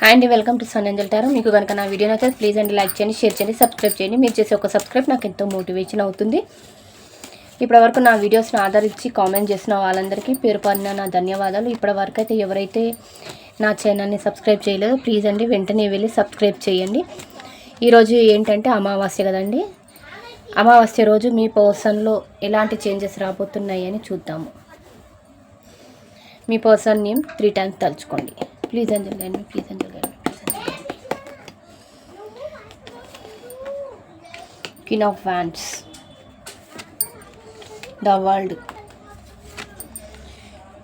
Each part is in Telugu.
హాయ్ అండి welcome to sun angel tarot మీకు కనుక నా వీడియో నచ్చితే ప్లీజ్ అండి లైక్ చేయండి షేర్ చేయండి సబ్స్క్రైబ్ చేయండి. మీరు చేసే ఒక సబ్స్క్రైబ్ నాకు ఎంతో మోటివేషన్ అవుతుంది. ఇప్పటివరకు నా వీడియోస్ని ఆదరించి కామెంట్ చేసిన వాళ్ళందరికీ పేరు పడిన నా ధన్యవాదాలు. ఇప్పటివరకు అయితే ఎవరైతే నా ఛానల్ని సబ్స్క్రైబ్ చేయలేదో ప్లీజ్ అండి వెంటనే వెళ్ళి సబ్స్క్రైబ్ చేయండి. ఈరోజు ఏంటంటే అమావాస్య కదండి. అమావాస్య రోజు మీ పర్సన్లో ఎలాంటి చేంజెస్ రాబోతున్నాయి అని చూద్దాము. మీ పర్సన్ నేమ్ త్రీ టైమ్స్ తలుచుకోండి. ప్లీజ్ అంజల్ గారిని ప్లీజ్ అంజల్ గారిని please king of wands the world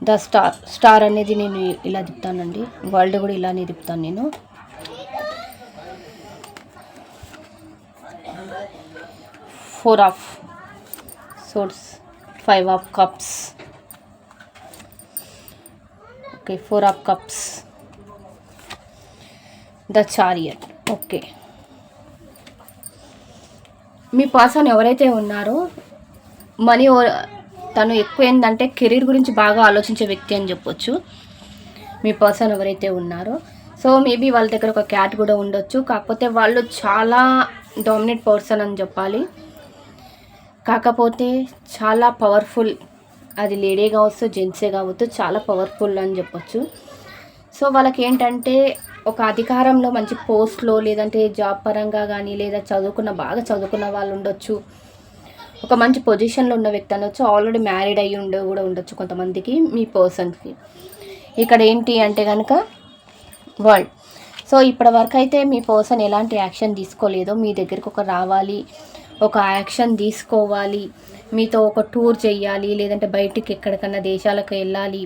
the star star అనేది నేను ఇలా తిప్పుతానండి. వరల్డ్ కూడా ఇలానే తిప్పుతాను నేను. Four of swords five of cups okay four of cups the chariot okay. Me person ఎవరైతే ఉన్నారో మనీ తను ఎక్కువ ఏంటంటే కెరీర్ గురించి బాగా ఆలోచించే వ్యక్తి అని చెప్పొచ్చు. మీ పర్సన్ ఎవరైతే ఉన్నారో సో మేబీ వాళ్ళ దగ్గర ఒక క్యాట్ కూడా ఉండొచ్చు. కాకపోతే వాళ్ళు చాలా డామినేట్ పర్సన్ అని చెప్పాలి. కాకపోతే చాలా పవర్ఫుల్ అది లేడీ కావచ్చు జెంట్సే కావచ్చు చాలా పవర్ఫుల్ అని చెప్పొచ్చు. సో వాళ్ళకి ఏంటంటే ఒక అధికారంలో మంచి పోస్ట్లో లేదంటే జాబ్ పరంగా కానీ లేదా చదువుకున్న బాగా చదువుకున్న వాళ్ళు ఉండొచ్చు. ఒక మంచి పొజిషన్లో ఉన్న వ్యక్తి అనొచ్చు. ఆల్రెడీ మ్యారీడ్ అయ్యి ఉండే కూడా ఉండొచ్చు కొంతమందికి మీ పర్సన్కి ఇక్కడ ఏంటి అంటే కనుక వరల్డ్. సో ఇప్పటి వరకు అయితే మీ పర్సన్ ఎలాంటి యాక్షన్ తీసుకోలేదో మీ దగ్గరికి ఒక రావాలి ఒక యాక్షన్ తీసుకోవాలి మీతో ఒక టూర్ చేయాలి లేదంటే బయటికి ఎక్కడికన్నా దేశాలకు వెళ్ళాలి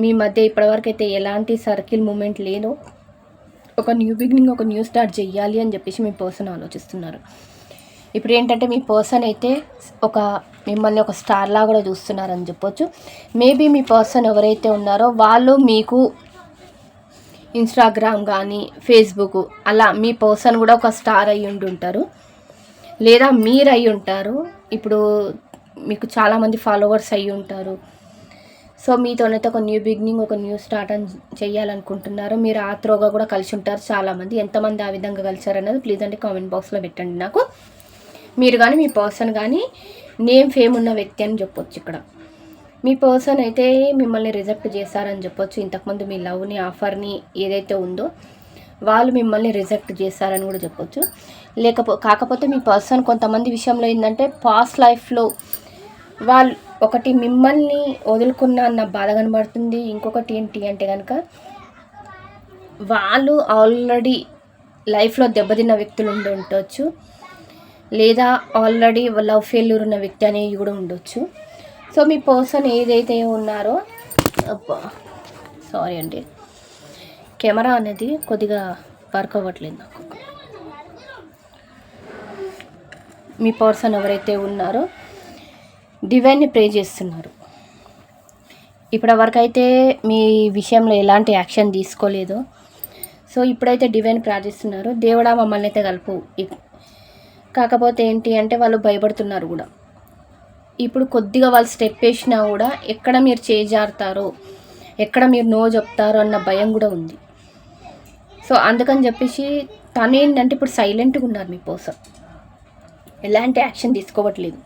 మీ మధ్య ఇప్పటివరకు అయితే ఎలాంటి సర్కిల్ మూమెంట్ లేదు ఒక న్యూ బిగినింగ్ ఒక న్యూ స్టార్ట్ చెయ్యాలి అని చెప్పేసి మీ పర్సన్ ఆలోచిస్తున్నారు. ఇప్పుడు ఏంటంటే మీ పర్సన్ అయితే ఒక మిమ్మల్ని ఒక స్టార్ కూడా చూస్తున్నారని చెప్పొచ్చు. మేబీ మీ పర్సన్ ఎవరైతే ఉన్నారో వాళ్ళు మీకు ఇన్స్టాగ్రామ్ కానీ ఫేస్బుక్ అలా మీ పర్సన్ కూడా ఒక స్టార్ అయ్యి ఉండి ఉంటారు. లేదా మీరు అయి ఉంటారు. ఇప్పుడు మీకు చాలామంది ఫాలోవర్స్ అయ్యి ఉంటారు. సో మీతోనైతే ఒక న్యూ బిగినింగ్ ఒక న్యూ స్టార్ట్ అని చేయాలనుకుంటున్నారు మీరు ఆ త్రోగా కూడా కలిసి ఉంటారు చాలామంది. ఎంతమంది ఆ విధంగా కలిసారన్నది ప్లీజ్ అండి కామెంట్ బాక్స్లో పెట్టండి నాకు. మీరు కానీ మీ పర్సన్ కానీ నేమ్ ఫేమ్ ఉన్న వ్యక్తి అని చెప్పొచ్చు ఇక్కడ. మీ పర్సన్ అయితే మిమ్మల్ని రిజెక్ట్ చేశారని చెప్పొచ్చు. ఇంతకుముందు మీ లవ్ని ఆఫర్ని ఏదైతే ఉందో వాళ్ళు మిమ్మల్ని రిజెక్ట్ చేశారని కూడా చెప్పొచ్చు. లేకపో కాకపోతే మీ పర్సన్ కొంతమంది విషయంలో ఏంటంటే పాస్ట్ లైఫ్లో వాళ్ళు ఒకటి మిమ్మల్ని వదులుకున్న అన్న బాధ కనబడుతుంది. ఇంకొకటి ఏంటి అంటే కనుక వాళ్ళు ఆల్రెడీ లైఫ్లో దెబ్బతిన్న వ్యక్తులు ఉండి ఉండొచ్చు. లేదా ఆల్రెడీ లవ్ ఫెయిల్యూర్ ఉన్న వ్యక్తి అనేవి కూడా ఉండొచ్చు. సో మీ పర్సన్ ఏదైతే ఉన్నారో సారీ అండి. కెమెరా అనేది కొద్దిగా వర్క్ అవ్వట్లేదు నాకు. మీ పర్సన్ ఎవరైతే ఉన్నారో డివైన్ని ప్రే చేస్తున్నారు. ఇప్పటి వరకు అయితే మీ విషయంలో ఎలాంటి యాక్షన్ తీసుకోలేదు. సో ఇప్పుడైతే డివైన్ ప్రార్థిస్తున్నారు దేవుడా మమ్మల్ని అయితే కలుపు. కాకపోతే ఏంటి అంటే వాళ్ళు భయపడుతున్నారు కూడా. ఇప్పుడు కొద్దిగా వాళ్ళు స్టెప్ వేసినా కూడా ఎక్కడ మీరు చేజారుతారో ఎక్కడ మీరు నో చెప్తారో అన్న భయం కూడా ఉంది. సో అందుకని చెప్పేసి తను ఏంటంటే ఇప్పుడు సైలెంట్గా ఉన్నారు మీ కోసం. ఎలాంటి యాక్షన్ తీసుకోవట్లేదు.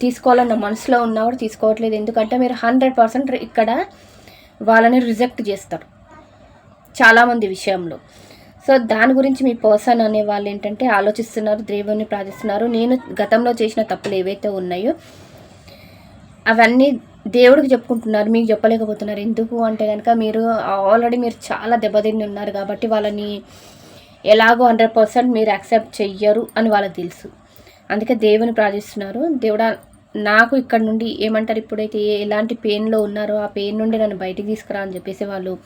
తీసుకోవాలన్న మనసులో ఉన్నా కూడా తీసుకోవట్లేదు. ఎందుకంటే మీరు హండ్రెడ్ పర్సెంట్ ఇక్కడ వాళ్ళని రిజెక్ట్ చేస్తారు. చాలామంది విషయంలో. సో దాని గురించి మీ పర్సన్ అనే వాళ్ళు ఏంటంటే ఆలోచిస్తున్నారు దేవుణ్ణి ప్రార్థిస్తున్నారు. నేను గతంలో చేసిన తప్పులు ఏవైతే ఉన్నాయో అవన్నీ దేవుడికి చెప్పుకుంటున్నారు మీకు చెప్పలేకపోతున్నారు. ఎందుకు అంటే కనుక మీరు ఆల్రెడీ మీరు చాలా దెబ్బతిని ఉన్నారు కాబట్టి వాళ్ళని ఎలాగో హండ్రెడ్ పర్సెంట్ మీరు యాక్సెప్ట్ చెయ్యరు అని వాళ్ళకి తెలుసు. అందుకే దేవుని ప్రార్థిస్తున్నారు. దేవుడా నాకు ఇక్కడ నుండి ఏమంటారు ఇప్పుడైతే ఏ- ఎలాంటి పెయిన్లో ఉన్నారో ఆ పెయిన్ నుండి నన్ను బయటికి తీసుకురా అని చెప్పేసి వాళ్ళు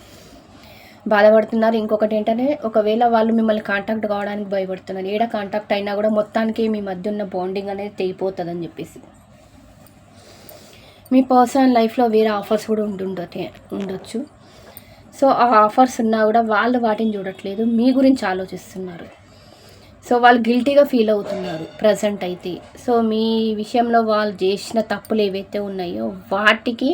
బాధపడుతున్నారు. ఇంకొకటి ఏంటంటే ఒకవేళ వాళ్ళు మిమ్మల్ని కాంటాక్ట్ కావడానికి భయపడుతున్నారు. ఏడ కాంటాక్ట్ అయినా కూడా మొత్తానికి మీ మధ్య ఉన్న బాండింగ్ అనేది తెగిపోతుంది అని చెప్పేసి. మీ పర్సనల్ లైఫ్లో వేరే ఆఫర్స్ కూడా ఉంటుండే ఉండొచ్చు. సో ఆ ఆఫర్స్ ఉన్నా కూడా వాళ్ళు వాటిని చూడట్లేదు. మీ గురించి ఆలోచిస్తున్నారు. సో వాళ్ళు గిల్టీగా ఫీల్ అవుతున్నారు ప్రజెంట్ అయితే. సో మీ విషయంలో వాళ్ళు చేసిన తప్పులు ఏవైతే ఉన్నాయో వాటికి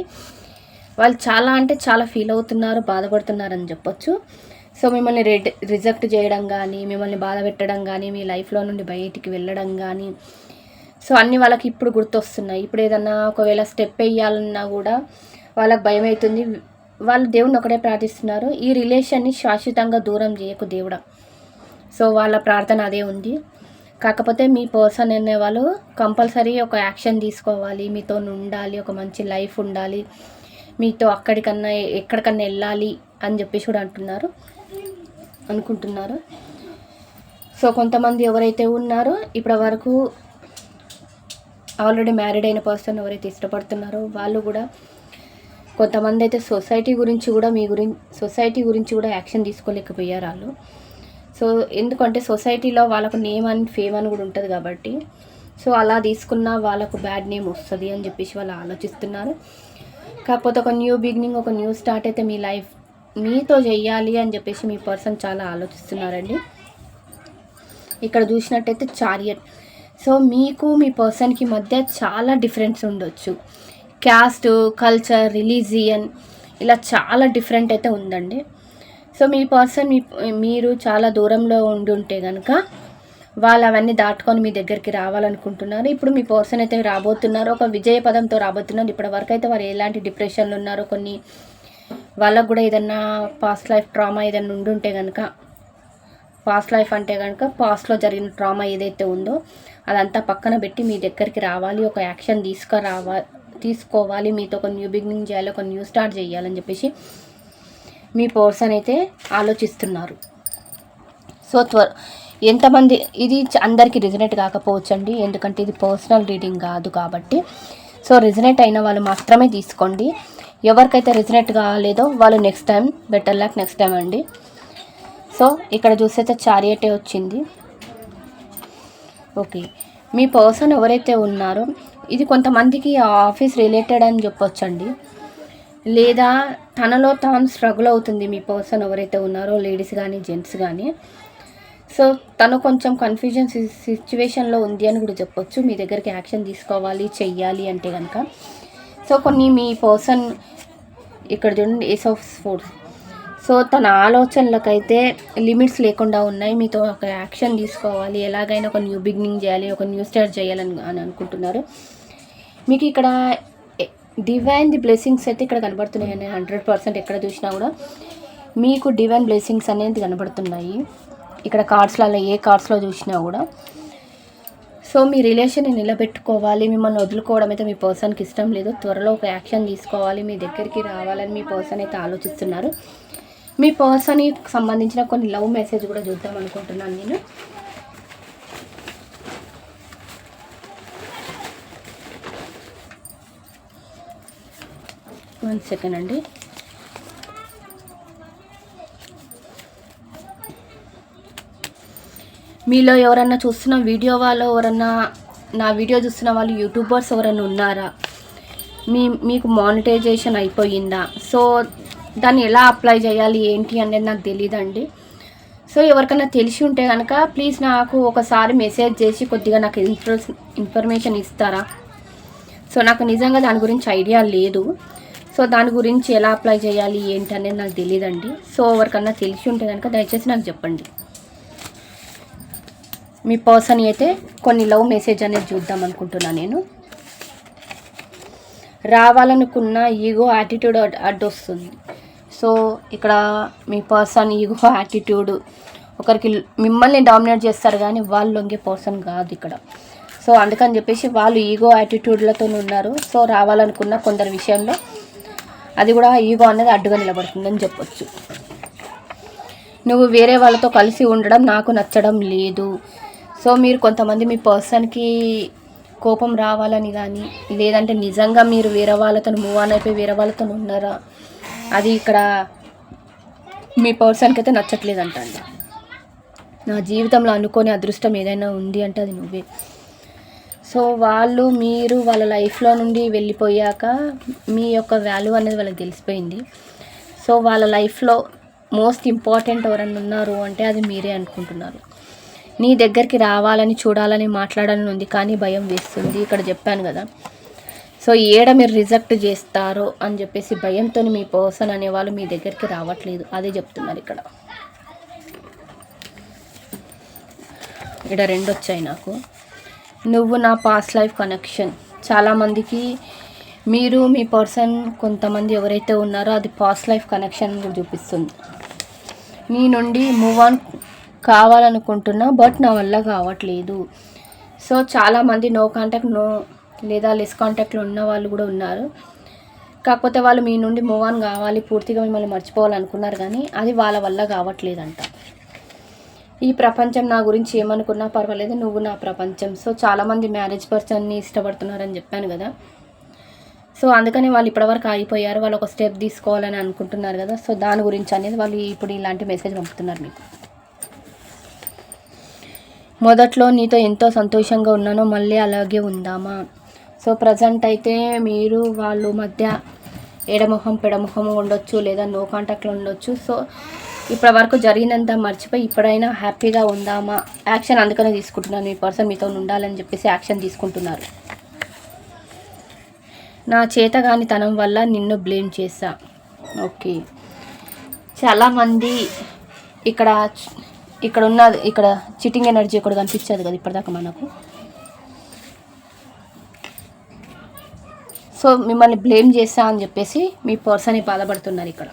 వాళ్ళు చాలా అంటే చాలా ఫీల్ అవుతున్నారు బాధపడుతున్నారు అని చెప్పొచ్చు. సో మిమ్మల్ని రెడ్ రిజెక్ట్ చేయడం కానీ మిమ్మల్ని బాధ పెట్టడం కానీ మీ లైఫ్లో నుండి బయటికి వెళ్ళడం కానీ సో అన్నీ వాళ్ళకి ఇప్పుడు గుర్తొస్తున్నాయి. ఇప్పుడు ఏదన్నా ఒకవేళ స్టెప్ వేయాలన్నా కూడా వాళ్ళకి భయం అవుతుంది. వాళ్ళు దేవుడిని ఒకటే ప్రార్థిస్తున్నారు. ఈ రిలేషన్ని శాశ్వతంగా దూరం చేయకు దేవుడా. సో వాళ్ళ ప్రార్థన అదే ఉంది. కాకపోతే మీ పర్సన్ అనే వాళ్ళు కంపల్సరీ ఒక యాక్షన్ తీసుకోవాలి. మీతో ఉండాలి ఒక మంచి లైఫ్ ఉండాలి. మీతో అక్కడికన్నా ఎక్కడికన్నా వెళ్ళాలి అని చెప్పేసి కూడా అంటున్నారు. అనుకుంటున్నారు. సో కొంతమంది ఎవరైతే ఉన్నారో ఇప్పటి వరకు ఆల్రెడీ మ్యారీడ్ అయిన పర్సన్ ఎవరైతే ఇష్టపడుతున్నారో వాళ్ళు కూడా కొంతమంది అయితే సొసైటీ గురించి కూడా మీ గురించి సొసైటీ గురించి కూడా యాక్షన్ తీసుకోలేకపోయారు వాళ్ళు. సో ఎందుకంటే సొసైటీలో వాళ్ళకు నేమ్ అని ఫేమ్ అని కూడా ఉంటుంది కాబట్టి. సో అలా తీసుకున్న వాళ్ళకు బ్యాడ్ నేమ్ వస్తుంది అని చెప్పేసి వాళ్ళు ఆలోచిస్తున్నారు. కాకపోతే ఒక న్యూ బిగినింగ్ ఒక న్యూ స్టార్ట్ అయితే మీ లైఫ్ మీతో చెయ్యాలి అని చెప్పేసి మీ పర్సన్ చాలా ఆలోచిస్తున్నారండి. ఇక్కడ చూసినట్టయితే చారియట్ సో మీకు మీ పర్సన్కి మధ్య చాలా డిఫరెన్స్ ఉండొచ్చు. క్యాస్ట్ కల్చర్ రిలీజియన్ ఇలా చాలా డిఫరెంట్ అయితే ఉందండి. సో మీ పర్సన్ మీ మీరు చాలా దూరంలో ఉండి ఉంటే కనుక వాళ్ళు అవన్నీ దాటుకొని మీ దగ్గరికి రావాలనుకుంటున్నారు. ఇప్పుడు మీ పర్సన్ అయితే రాబోతున్నారు ఒక విజయ పదంతో రాబోతున్నారు. ఇప్పటి వరకు అయితే వారు ఎలాంటి డిప్రెషన్లు ఉన్నారో కొన్ని వాళ్ళకు కూడా ఏదన్నా పాస్ట్ లైఫ్ ట్రామా ఏదన్నా ఉండుంటే కనుక పాస్ట్ లైఫ్ అంటే కనుక పాస్ట్లో జరిగిన ట్రామా ఏదైతే ఉందో అదంతా పక్కన పెట్టి మీ దగ్గరికి రావాలి ఒక యాక్షన్ తీసుకురావా తీసుకోవాలి మీతో ఒక న్యూ బిగినింగ్ చేయాలి ఒక న్యూ స్టార్ట్ చేయాలని చెప్పేసి మీ పర్సన్ అయితే ఆలోచిస్తున్నారు. సో త్వర ఎంతమంది ఇది అందరికీ రిజనేట్ కాకపోవచ్చు అండి ఎందుకంటే ఇది పర్సనల్ రీడింగ్ కాదు కాబట్టి. సో రిజనేట్ అయిన వాళ్ళు మాత్రమే తీసుకోండి. ఎవరికైతే రిజనేట్ కాలేదో వాళ్ళు next time better luck next time అండి. సో ఇక్కడ చూసైతే చారియటే వచ్చింది. ఓకే. మీ పర్సన్ ఎవరైతే ఉన్నారో ఇది కొంతమందికి ఆఫీస్ రిలేటెడ్ అని చెప్పొచ్చండి. లేదా తనలో తాను స్ట్రగుల్ అవుతుంది. మీ పర్సన్ ఎవరైతే ఉన్నారో లేడీస్ కానీ జెంట్స్ కానీ సో తను కొంచెం కన్ఫ్యూజన్ సిచ్యువేషన్లో ఉంది అని కూడా చెప్పొచ్చు. మీ దగ్గరికి యాక్షన్ తీసుకోవాలి చెయ్యాలి అంటే కనుక సో కొన్ని మీ పర్సన్ ఇక్కడ చూడండి ఏస్ ఆఫ్ స్పోర్ట్స్ సో తన ఆలోచనలకైతే లిమిట్స్ లేకుండా ఉన్నాయి. మీతో ఒక యాక్షన్ తీసుకోవాలి. ఎలాగైనా ఒక న్యూ బిగినింగ్ చేయాలి ఒక న్యూ స్టార్ట్ చేయాలని అని అనుకుంటున్నారు. మీకు ఇక్కడ డివైన్ ది బ్లెస్సింగ్స్ అయితే ఇక్కడ కనబడుతున్నాయి నేను హండ్రెడ్ పర్సెంట్ ఎక్కడ చూసినా కూడా. మీకు డివైన్ బ్లెస్సింగ్స్ అనేది కనబడుతున్నాయి. ఇక్కడ కార్డ్స్లలో ఏ కార్డ్స్లో చూసినా కూడా. సో మీ రిలేషన్ని నిలబెట్టుకోవాలి. మిమ్మల్ని వదులుకోవడం అయితే మీ పర్సన్కి ఇష్టం లేదు. త్వరలో ఒక యాక్షన్ తీసుకోవాలి. మీ దగ్గరికి రావాలని మీ పర్సన్ అయితే ఆలోచిస్తున్నారు. మీ పర్సన్కి సంబంధించిన కొన్ని లవ్ మెసేజ్ కూడా చూద్దాం అనుకుంటున్నాను నేను. వన్ సెకండ్ అండి. మీలో ఎవరన్నా చూస్తున్న వీడియో వాళ్ళు ఎవరన్నా నా వీడియో చూస్తున్న వాళ్ళు యూట్యూబర్స్ ఎవరన్నా ఉన్నారా? మీ మీకు మానిటైజేషన్ అయిపోయిందా? సో దాన్ని ఎలా అప్లై చేయాలి ఏంటి అనేది నాకు తెలియదండి సో ఎవరికైనా తెలిసి ఉంటే కనుక ప్లీజ్ నాకు ఒకసారి మెసేజ్ చేసి కొద్దిగా నాకు ఇన్ఫర్ ఇన్ఫర్మేషన్ ఇస్తారా? సో నాకు నిజంగా దాని గురించి ఐడియా లేదు. సో దాని గురించి ఎలా అప్లై చేయాలి ఏంటి అనేది నాకు తెలియదండి సో ఎవరికన్నా తెలిసి ఉంటే కనుక దయచేసి నాకు చెప్పండి. మీ పర్సన్ అయితే కొన్ని లవ్ మెసేజ్ అనేది చూద్దాం అనుకుంటున్నా నేను. రావాలనుకున్న ఈగో యాటిట్యూడ్ అడ్డొస్తుంది. సో ఇక్కడ మీ పర్సన్ ఈగో యాటిట్యూడ్ ఒకరికి మిమ్మల్ని డామినేట్ చేస్తారు కానీ వాళ్ళు లొంగే పర్సన్ కాదు ఇక్కడ. సో అందుకని చెప్పేసి వాళ్ళు ఈగో యాటిట్యూడ్లతో ఉన్నారు. సో రావాలనుకున్న కొందరి విషయంలో అది కూడా ఈగో అనేది అడ్డుగా నిలబడుతుందని చెప్పొచ్చు. నువ్వు వేరే వాళ్ళతో కలిసి ఉండడం నాకు నచ్చడం లేదు. సో మీరు కొంతమంది మీ పర్సన్కి కోపం రావాలని కానీ లేదంటే నిజంగా మీరు వేరే వాళ్ళతో మూవ్ ఆన్ అయిపోయి వేరే వాళ్ళతో ఉన్నారా? అది ఇక్కడ మీ పర్సన్కి అయితే నచ్చట్లేదంట నా జీవితంలో అనుకోని అదృష్టం ఏదైనా ఉంది అంటే అది నువ్వే. సో వాళ్ళు మీరు వాళ్ళ లైఫ్లో నుండి వెళ్ళిపోయాక మీ యొక్క వాల్యూ అనేది వాళ్ళకి తెలిసిపోయింది. సో వాళ్ళ లైఫ్లో మోస్ట్ ఇంపార్టెంట్ ఎవరన్నా ఉన్నారు అంటే అది మీరే అనుకుంటున్నారు. నీ దగ్గరికి రావాలని చూడాలని మాట్లాడాలని ఉంది కానీ భయం వేస్తుంది. ఇక్కడ చెప్పాను కదా. సో ఏడ మీరు రిజెక్ట్ చేస్తారో అని చెప్పేసి భయంతో మీ పర్సన్ అనేవాళ్ళు మీ దగ్గరికి రావట్లేదు. అదే చెప్తున్నారు ఇక్కడ. ఇక్కడ రెండు వచ్చాయి నాకు. నువ్వు నా పాస్ట్ లైఫ్ కనెక్షన్ చాలామందికి మీరు మీ పర్సన్ కొంతమంది ఎవరైతే ఉన్నారో అది పాస్ట్ లైఫ్ కనెక్షన్ చూపిస్తుంది. నీ నుండి మూవ్ ఆన్ కావాలనుకుంటున్నా బట్ నా వల్ల కావట్లేదు. సో చాలామంది నో కాంటాక్ట్ నో లేదా లెస్ కాంటాక్ట్లో ఉన్న వాళ్ళు కూడా ఉన్నారు. కాకపోతే వాళ్ళు మీ నుండి మూవ్ ఆన్ కావాలి పూర్తిగా మిమ్మల్ని మర్చిపోవాలనుకున్నారు కానీ అది వాళ్ళ వల్ల కావట్లేదంట. ఈ ప్రపంచం నా గురించి ఏమనుకున్నా పర్వాలేదు నువ్వు నా ప్రపంచం. సో చాలామంది మ్యారేజ్ పర్సన్ని ఇష్టపడుతున్నారని చెప్పాను కదా. సో అందుకని వాళ్ళు ఇప్పటివరకు ఆగిపోయారు వాళ్ళు ఒక స్టెప్ తీసుకోవాలని అనుకుంటున్నారు కదా. సో దాని గురించి అనేది వాళ్ళు ఇప్పుడు ఇలాంటి మెసేజ్ పంపుతున్నారు మీకు. మొదట్లో నీతో ఎంతో సంతోషంగా ఉన్నానో మళ్ళీ అలాగే ఉందామా? సో ప్రజెంట్ అయితే మీరు వాళ్ళు మధ్య ఎడముఖం పెడముఖం ఉండొచ్చు లేదా నో కాంటాక్ట్లో ఉండొచ్చు. సో ఇప్పటి వరకు జరిగినంత మర్చిపోయి ఇప్పుడైనా హ్యాపీగా ఉందామా? యాక్షన్ అందుకనే తీసుకుంటున్నాను. మీ పర్సన్ మీతో ఉండాలని చెప్పేసి యాక్షన్ తీసుకుంటున్నారు. నా చేతగాని తనం వల్ల నిన్ను బ్లేమ్ చేశా. ఓకే. చాలామంది ఇక్కడ ఇక్కడ ఉన్న ఇక్కడ చిటింగ్ ఎనర్జీ ఒకటి కనిపించదు కదా ఇప్పటిదాకా మనకు. సో మిమ్మల్ని బ్లేమ్ చేస్తా అని చెప్పేసి మీ పర్సన్ బాధపడుతున్నారు ఇక్కడ.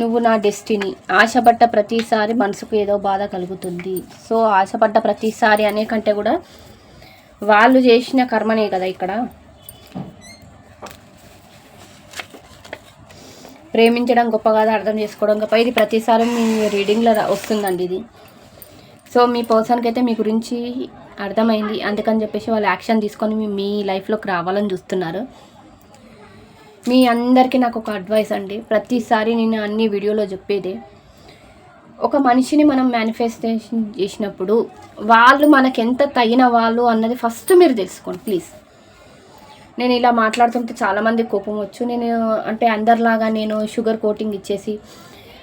నువ్వు నా డెస్టినీ ఆశపడ్డ ప్రతిసారి మనసుకు ఏదో బాధ కలుగుతుంది. సో ఆశపడ్డ ప్రతిసారి అనే కంటే కూడా వాళ్ళు చేసిన కర్మనే కదా ఇక్కడ. ప్రేమించడం గొప్ప కాదు అర్థం చేసుకోవడం గొప్ప. ఇది ప్రతిసారి మీ రీడింగ్లో వస్తుందండి ఇది. సో మీ పర్సన్కి అయితే మీ గురించి అర్థమైంది. అందుకని చెప్పేసి వాళ్ళు యాక్షన్ తీసుకొని మీ లైఫ్లోకి రావాలని చూస్తున్నారు. మీ అందరికీ నాకు ఒక అడ్వైస్ అండి. ప్రతిసారి నేను అన్ని వీడియోలో చెప్పేది. ఒక మనిషిని మనం మేనిఫెస్టేషన్ చేసినప్పుడు వాళ్ళు మనకి ఎంత తగిన వాళ్ళు అన్నది ఫస్ట్ మీరు తెలుసుకోండి ప్లీజ్ నేను ఇలా మాట్లాడుతుంటే చాలామంది కోపం వచ్చు. నేను అంటే అందరిలాగా నేను షుగర్ కోటింగ్ ఇచ్చేసి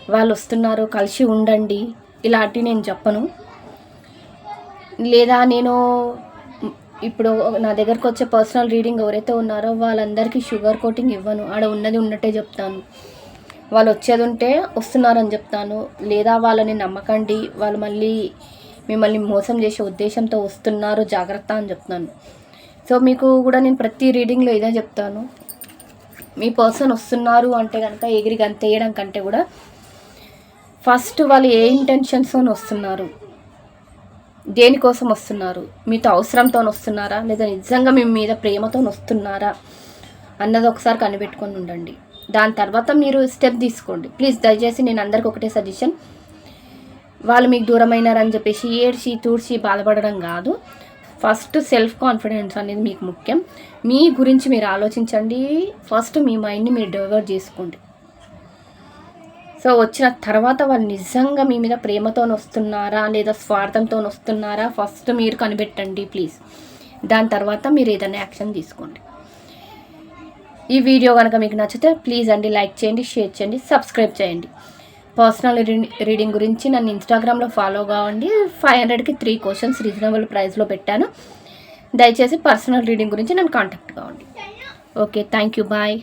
వాళ్ళు వస్తున్నారు కలిసి ఉండండి. ఇలాంటివి నేను చెప్పను. లేదా నేను ఇప్పుడు నా దగ్గరకు వచ్చే పర్సనల్ రీడింగ్ ఎవరైతే ఉన్నారో వాళ్ళందరికీ షుగర్ కోటింగ్ ఇవ్వను. ఆడ ఉన్నది ఉన్నట్టే చెప్తాను. వాళ్ళు వచ్చేది ఉంటే వస్తున్నారని చెప్తాను. లేదా వాళ్ళని నమ్మకండి. వాళ్ళు మళ్ళీ మిమ్మల్ని మోసం చేసే ఉద్దేశంతో వస్తున్నారు. జాగ్రత్త అని చెప్తాను. సో మీకు కూడా నేను ప్రతి రీడింగ్లో ఇదే చెప్తాను. మీ పర్సన్ వస్తున్నారు అంటే కనుక ఎగిరి గంతేయడం కంటే కూడా ఫస్ట్ వాళ్ళు ఏ ఇంటెన్షన్స్తో వస్తున్నారు? దేనికోసం వస్తున్నారు? మీతో అవసరంతో వస్తున్నారా? లేదా నిజంగా మీ మీద ప్రేమతో వస్తున్నారా? అన్నది ఒకసారి కనిపెట్టుకొని ఉండండి. దాని తర్వాత మీరు స్టెప్ తీసుకోండి. ప్లీజ్ దయచేసి నేను అందరికి ఒకటే సజెషన్ వాళ్ళు మీకు దూరమైనారని చెప్పేసి ఏడ్చి తూడ్చి బాధపడడం కాదు. ఫస్ట్ సెల్ఫ్ కాన్ఫిడెన్స్ అనేది మీకు ముఖ్యం. మీ గురించి మీరు ఆలోచించండి. ఫస్ట్ మీ మైండ్ని మీరు డెవలప్ చేసుకోండి. సో వచ్చిన తర్వాత వాళ్ళు నిజంగా మీ మీద ప్రేమతో వస్తున్నారా లేదా స్వార్థంతో వస్తున్నారా ఫస్ట్ మీరు కనిపెట్టండి ప్లీజ్. దాని తర్వాత మీరు ఏదైనా యాక్షన్ తీసుకోండి. ఈ వీడియో కనుక మీకు నచ్చితే ప్లీజ్ అండి లైక్ చేయండి షేర్ చేయండి సబ్స్క్రైబ్ చేయండి. పర్సనల్ రీడింగ్ గురించి నన్ను ఇన్స్టాగ్రామ్లో ఫాలో కావండి. ఫైవ్ హండ్రెడ్కి త్రీ క్వశ్చన్స్ రీజనబుల్ ప్రైస్లో పెట్టాను. దయచేసి పర్సనల్ రీడింగ్ గురించి నన్ను కాంటాక్ట్ కావండి. Okay thank you bye.